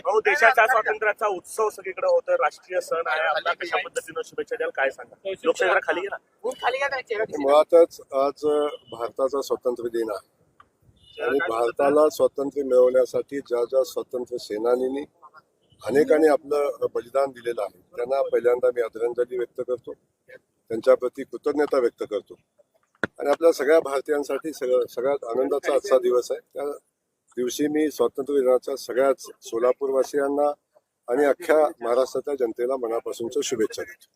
भाऊ देशाच्या स्वातंत्र्याचा उत्सव सगळीकडे होतो राष्ट्रीय सण आहे. आपला कशा पद्धतीनं शुभेच्छा द्याल काय सांगा? लोकशाही जरा खाली गेला. त्याच्या. मुळातच आज भारताचा स्वातंत्र्य दिन आहे. आणि भारताला स्वातंत्र्य मिळवण्यासाठी ज्या ज्या स्वातंत्र्य सेनानींनी अनेकांनी आपलं बलिदान दिलेलं आहे त्यांना पहिल्यांदा मी आदरांजली व्यक्त करतो. त्यांच्याप्रती कृतज्ञता व्यक्त करतो. आणि आपल्या सगळ्या भारतीयांसाठी सगळं सगळ्यात आनंदाचा आजचा दिवस आहे. त्या दिवशी मी स्वातंत्र्य दिनाच्या सगळ्याच सोलापूरवासियांना आणि अख्ख्या महाराष्ट्राच्या जनतेला मनापासूनच्या शुभेच्छा देतो.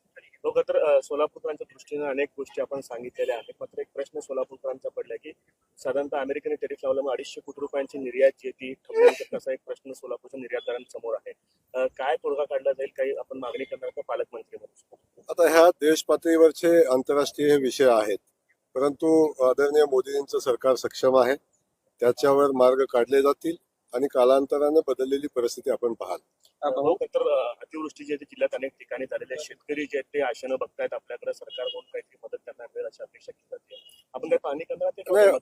लोक तर अं, सोलापूरकरांच्या दृष्टीनं अनेक गोष्टी आपण सांगितलेल्या आहेत. मात्र एक प्रश्न सोलापूरकरांचा पडला की साधारणतः अमेरिकेने टेरिफ लावल्यामुळे अडीचशे कोटी रुपयांची निर्यात जी ती येईल असा एक प्रश्न सोलापूरच्या निर्यातदारांसमोर आहे. काय तोडगा काढला जाईल? काही आपण मागणी करणार का पालकमंत्री आता ह्या देश पातळीवरचे आंतरराष्ट्रीय विषय आहेत. परंतु आदरणीय मोदींचं सरकार सक्षम आहे. त्याच्यावर मार्ग काढले जातील आणि कालांतराने बदललेली परिस्थिती आपण पाहाल. भाऊ तर अतिवृष्टी जी जिल्ह्यात अनेक ठिकाणी झालेली आहे. शेतकरी जे आहेत ते आशेनं बघतायत आपल्याकडे. सरकारकडून काहीतरी मदत त्यांना मिळेल अशी अपेक्षा केली जाते. आपण काही पाहणी करणार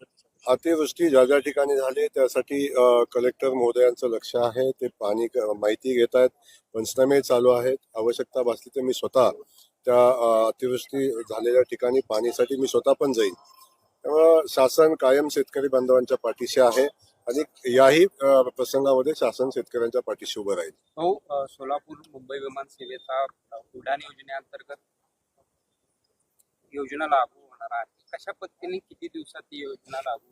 अतिवृष्टी ज्या ज्या ठिकाणी झाली त्यासाठी कलेक्टर महोदयांचं लक्ष आहे. ते पाणी माहिती घेत आहेत. पंचनामे चालू आहेत. आवश्यकता भासली तर मी स्वतः त्या अतिवृष्टी झालेल्या ठिकाणी पाणीसाठी मी स्वतः पण जाईन. त्यामुळं शासन कायम शेतकरी बांधवांच्या पाठीशी आहे आणि याही प्रसंगामध्ये शासन शेतकऱ्यांच्या पाठीशी उभं राहील. भाऊ सोलापूर मुंबई विमान सेवेचा उडान योजनेअंतर्गत योजना लागू होणार आहे. कशा पद्धतीने किती दिवसात ही योजना लागू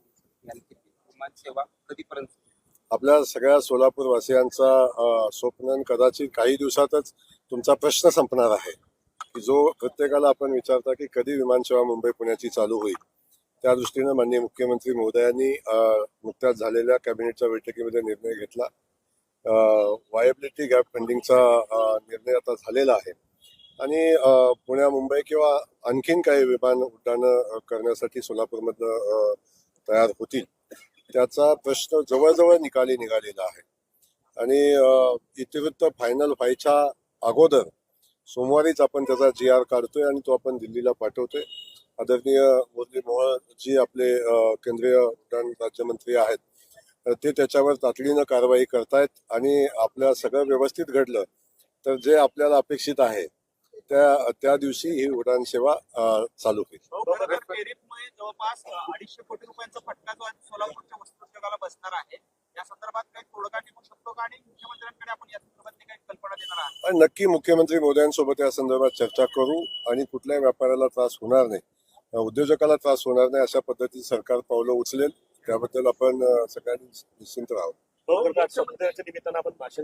विमान सेवा कधीपर्यंत आपल्या सगळ्या सोलापूर वासियांचा अ, स्वप्न कदाचित काही दिवसातच तुमचा प्रश्न संपणार आहे. की जो प्रत्येकाला आपण विचारता की कधी विमानसेवा मुंबई पुण्याची चालू होईल. त्या दृष्टीनं माननीय मुख्यमंत्री महोदयांनी नुकत्याच झालेल्या कॅबिनेटच्या बैठकीमध्ये निर्णय घेतला. वायबिलिटी गॅप फंडिंगचा निर्णय आता झालेला आहे. आणि पुण्या मुंबई किंवा आणखीन काही विमान उड्डाणं करण्यासाठी सोलापूरमधनं तयार होतील त्याचा प्रश्न जवळजवळ निकाली निघालेला आहे. आणि इतिवृत्त फायनल व्हायच्या अगोदर सोमवारीच आपण त्याचा जी आर काढतोय आणि तो आपण दिल्लीला पाठवतोय. आदरणीय मुरली मोहोळ जी आपले केंद्रीय उड्डाण राज्यमंत्री आहेत ते त्याच्यावर तातडीनं कारवाई करतायत आणि आपल्या सगळं व्यवस्थित घडलं तर जे आपल्याला अपेक्षित आहे त्या त्या दिवशी ही उड्डाण सेवा चालू होईल. टेरिफमुळे जवळपास अडीचशे कोटी रुपयांचा फटका जो सोलापूरच्या वस्त्रोद्योगाला बसणार आहे या संदर्भात काही तोडगा निघू शकतो का? आणि मुख्यमंत्र्यांकडे आपण या संदर्भात काही कल्पना देणार आहात. नक्की मुख्यमंत्री मोदयांसोबत या संदर्भात चर्चा करू आणि कुठल्याही व्यापाऱ्याला त्रास होणार नाही. उद्योजकाला त्रास होणार नाही अशा पद्धतीने सरकार पावलं उचलेल. त्याबद्दल आपण सगळ्यांनी निश्चिंत राहावं. निमित्तानं आपण भाषण